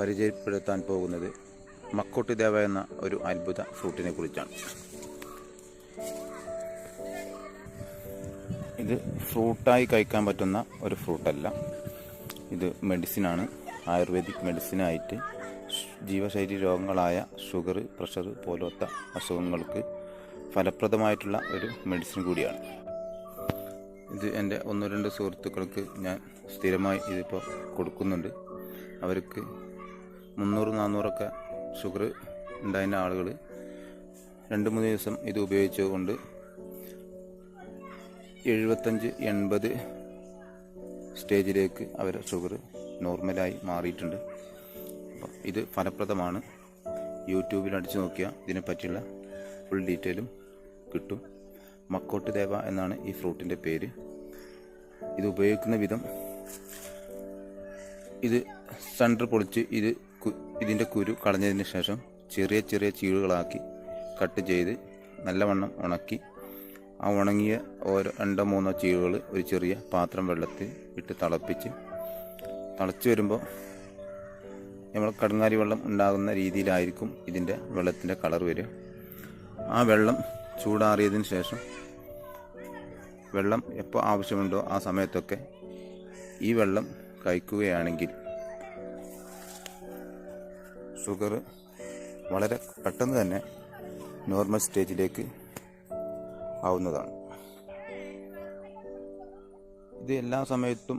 പരിചയപ്പെടുത്താൻ പോകുന്നത് മക്കോട്ടി ദേവ എന്ന ഒരു അത്ഭുത ഫ്രൂട്ടിനെ കുറിച്ചാണ്. ഇത് ഫ്രൂട്ടായി കഴിക്കാൻ പറ്റുന്ന ഒരു ഫ്രൂട്ടല്ല. ഇത് മെഡിസിനാണ്. ആയുർവേദിക് മെഡിസിനായിട്ട് ജീവശൈലി രോഗങ്ങളായ ഷുഗർ പ്രഷർ പോലത്തെ അസുഖങ്ങൾക്ക് ഫലപ്രദമായിട്ടുള്ള ഒരു മെഡിസിൻ കൂടിയാണ്. ഇത് എന്റെ ഒന്ന് രണ്ട് സുഹൃത്തുക്കൾക്ക് ഞാൻ സ്ഥിരമായി ഇതിപ്പോൾ കൊടുക്കുന്നുണ്ട്. അവർക്ക് മുന്നൂറ് നാന്നൂറൊക്കെ ഷുഗർ ഉണ്ടായിരുന്ന ആളുകൾ രണ്ട് മൂന്ന് ദിവസം ഇത് ഉപയോഗിച്ചുകൊണ്ട് എഴുപത്തഞ്ച് എൺപത് സ്റ്റേജിലേക്ക് അവരെ ഷുഗർ നോർമലായി മാറിയിട്ടുണ്ട്. അപ്പം ഇത് ഫലപ്രദമാണ്. യൂട്യൂബിൽ അടിച്ചു നോക്കിയാൽ ഇതിനെപ്പറ്റിയുള്ള ഫുൾ ഡീറ്റെയിലും കിട്ടും. മക്കോട്ട് ദേവ എന്നാണ് ഈ ഫ്രൂട്ടിന്റെ പേര്. ഇത് ഉപയോഗിക്കുന്ന വിധം ഇത് സെന്റർ പൊളിച്ച് ഇത് ഇതിന്റെ കുരു കളഞ്ഞതിന് ശേഷം ചെറിയ ചെറിയ ചീടുകളാക്കി കട്ട് ചെയ്ത് നല്ലവണ്ണം ഉണക്കി ആ ഉണങ്ങിയ ഓരോ രണ്ടോ മൂന്നോ ചീവുകൾ ഒരു ചെറിയ പാത്രം വെള്ളത്തിൽ ഇട്ട് തിളപ്പിച്ച് തിളച്ച് വരുമ്പോൾ നമ്മൾ കടങ്ങാരി വെള്ളം ഉണ്ടാകുന്ന രീതിയിലായിരിക്കും ഇതിന്റെ വെള്ളത്തിന്റെ കളർ വരിക. ആ വെള്ളം ചൂടാറിയതിന് ശേഷം വെള്ളം എപ്പോൾ ആവശ്യമുണ്ടോ ആ സമയത്തൊക്കെ ഈ വെള്ളം കഴിക്കുകയാണെങ്കിൽ ഷുഗർ വളരെ പെട്ടെന്ന് തന്നെ നോർമൽ സ്റ്റേജിലേക്ക് ആവുന്നതാണ്. ഇത് എല്ലാ സമയത്തും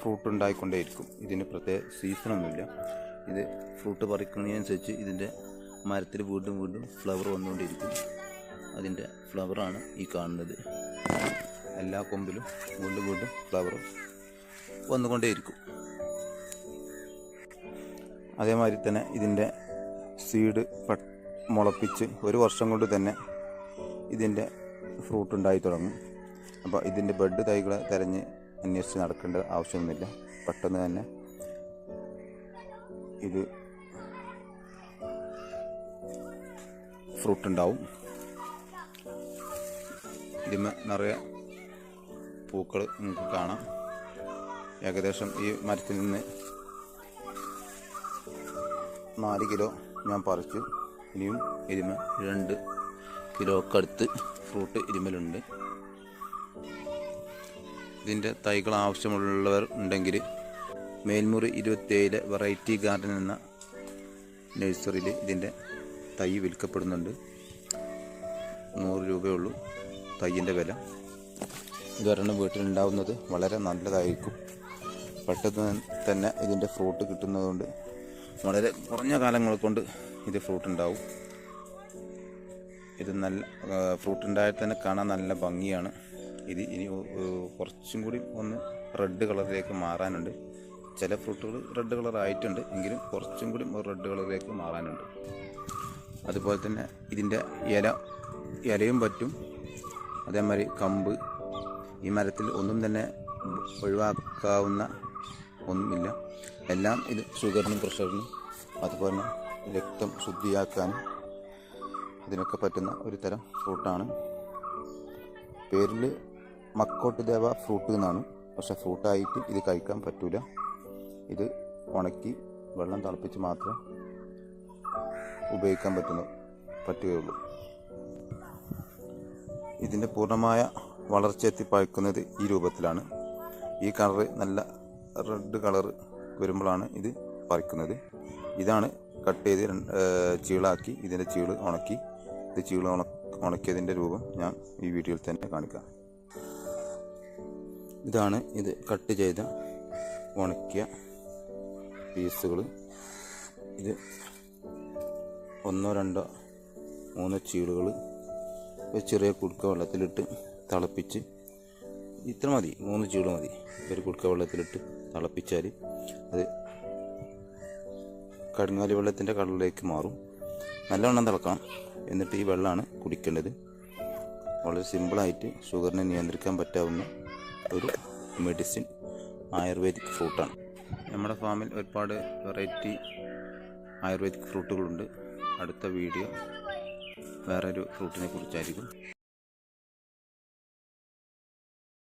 ഫ്രൂട്ട് ഉണ്ടായിക്കൊണ്ടേയിരിക്കും. ഇതിന് പ്രത്യേക സീസണൊന്നുമില്ല ഇത് ഫ്രൂട്ട് പറിക്കുന്നതിനനുസരിച്ച് ഇതിന്റെ മരത്തിൽ വീണ്ടും വീണ്ടും ഫ്ലവർ വന്നുകൊണ്ടിരിക്കും അതിന്റെ ഫ്ലവറാണ് ഈ കാണുന്നത്. എല്ലാ കൊമ്പിലും വീണ്ടും വീണ്ടും ഫ്ലവർ വന്നുകൊണ്ടേയിരിക്കും. അതേമാതിരി തന്നെ ഇതിന്റെ സീഡ് മുളപ്പിച്ച് ഒരു വർഷം കൊണ്ട് തന്നെ ഇതിന്റെ ഫ്രൂട്ട് ഉണ്ടായി തുടങ്ങും. അപ്പോൾ ഇതിന്റെ ബെഡ് തൈകളെ തിരഞ്ഞ് അന്വേഷിച്ച് നടക്കേണ്ട ആവശ്യമൊന്നുമില്ല. പെട്ടെന്ന് തന്നെ ഇത് ഫ്രൂട്ട് ഉണ്ടാവും. ഇതിന് നിറയെ പൂക്കൾ നിങ്ങൾക്ക് കാണാം. ഏകദേശം ഈ മരത്തിൽ നിന്ന് നാല് കിലോ ഞാൻ പറിച്ചു. ഇനിയും ഇരുമ രണ്ട് കിലോക്കടുത്ത് ഫ്രൂട്ട് ഇരുമലുണ്ട് ഇതിന്റെ തൈകൾ ആവശ്യമുള്ളവർ ഉണ്ടെങ്കിൽ മേൽമുറി ഇരുപത്തിയേഴിലെ വെറൈറ്റി ഗാർഡൻ എന്ന നഴ്സറിയിൽ ഇതിന്റെ തൈ വിൽക്കപ്പെടുന്നുണ്ട്. നൂറ് രൂപയുള്ളൂ തൈയിന്റെ വില. ഇതൊരെണ്ണം വീട്ടിലുണ്ടാവുന്നത് വളരെ നല്ലതായിരിക്കും. പെട്ടെന്ന് തന്നെ ഇതിന്റെ ഫ്രൂട്ട് കിട്ടുന്നതുകൊണ്ട് വളരെ കുറഞ്ഞ കാലങ്ങൾ കൊണ്ട് ഇത് ഫ്രൂട്ട് ഉണ്ടാവും. ഇത് നല്ല ഫ്രൂട്ട് ഉണ്ടായാൽ തന്നെ കാണാൻ നല്ല ഭംഗിയാണ്. ഇത് ഇനി കുറച്ചും കൂടി ഒന്ന് റെഡ് കളറിലേക്ക് മാറാനുണ്ട്. ചില ഫ്രൂട്ടുകൾ റെഡ് കളർ ആയിട്ടുണ്ട് എങ്കിലും കുറച്ചും കൂടി റെഡ് കളറിലേക്ക് മാറാനുണ്ട്. അതുപോലെ തന്നെ ഇതിന്റെ ഇല ഇലയും പറ്റും. അതേമാതിരി കമ്പ്. ഈ മരത്തിൽ ഒന്നും തന്നെ ഒഴിവാക്കാവുന്ന ഒന്നുമില്ല. എല്ലാം ഇത് ഷുഗറിനും പ്രഷറിനും അതുപോലെ തന്നെ രക്തം ശുദ്ധിയാക്കാനും ഇതിനൊക്കെ പറ്റുന്ന ഒരു തരം ഫ്രൂട്ടാണ്. പേരിൽ മക്കോട്ട് ദേവ ഫ്രൂട്ട് എന്നാണ്. പക്ഷെ ഫ്രൂട്ടായിട്ട് ഇത് കഴിക്കാൻ പറ്റൂല. ഇത് ഉണക്കി വെള്ളം തിളപ്പിച്ച് മാത്രം ഉപയോഗിക്കാൻ പറ്റുന്നു പറ്റുകയുള്ളൂ. ഇതിന്റെ പൂർണമായ വളർച്ചയെത്തി പഴുക്കുന്നത് ഈ രൂപത്തിലാണ്. ഈ കളറ് നല്ല റെഡ് കളർ വരുമ്പോഴാണ് ഇത് പറിക്കുന്നത്. ഇതാണ് കട്ട് ചെയ്ത് ചീളാക്കി ഇതിന്റെ ചീൾ ഉണക്കി. ഇത് ചീൾ ഉണ ഉണക്കിയതിന്റെ രൂപം ഞാൻ ഈ വീഡിയോയിൽ തന്നെ കാണിക്കാം. ഇതാണ് ഇത് കട്ട് ചെയ്ത ഉണക്കിയ പീസുകൾ ഇത് ഒന്നോ രണ്ടോ മൂന്നോ ചീളുകൾ ചെറിയ കുടുക്ക വെള്ളത്തിലിട്ട് തിളപ്പിച്ച് ഇത്ര മതി മൂന്ന് ചൂട് മതി. ഒരു കുടുക്ക വെള്ളത്തിലിട്ട് തിളപ്പിച്ചാൽ അത് കടുങ്ങാലി വെള്ളത്തിന്റെ കളറിലേക്ക് മാറും. നല്ലവണ്ണം തിളക്കണം. എന്നിട്ട് ഈ വെള്ളമാണ് കുടിക്കേണ്ടത്. വളരെ സിമ്പിളായിട്ട് ഷുഗറിനെ നിയന്ത്രിക്കാൻ പറ്റാവുന്ന ഒരു മെഡിസിൻ ആയുർവേദിക് ഫ്രൂട്ടാണ്. നമ്മുടെ ഫാമിൽ ഒരുപാട് വെറൈറ്റി ആയുർവേദിക് ഫ്രൂട്ടുകളുണ്ട്. അടുത്ത വീഡിയോ വേറൊരു ഫ്രൂട്ടിനെ കുറിച്ചായിരിക്കും.